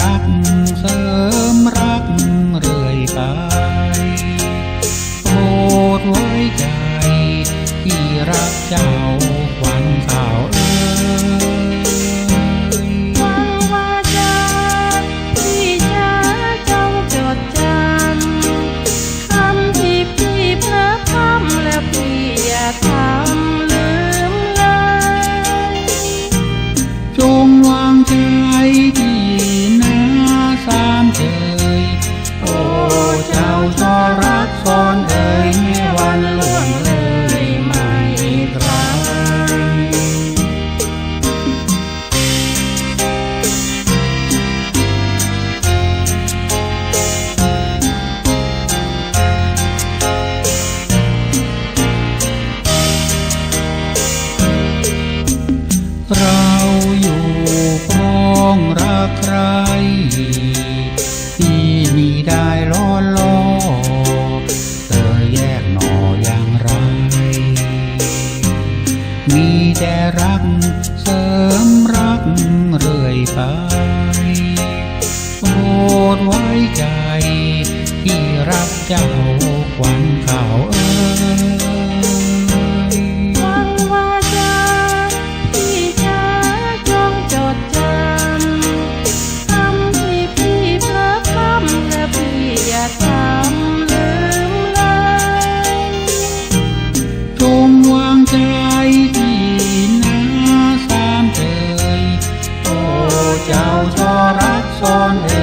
รักเสริมรักเรื่อยไปโปรดไว้ใจที่รักเจ้าวันสาว เราอยู่ครองรักใครที่นี่ได้ล้อล้อเธอแยกหน่ออย่างไร มีแต่รักเสริมรักเรื่อยไปโปรดไว้ใจที่รักเจ้าควันข่าวเอ้ย ใจที่นาสามเอโอ้เจ้าชอรักซ่อน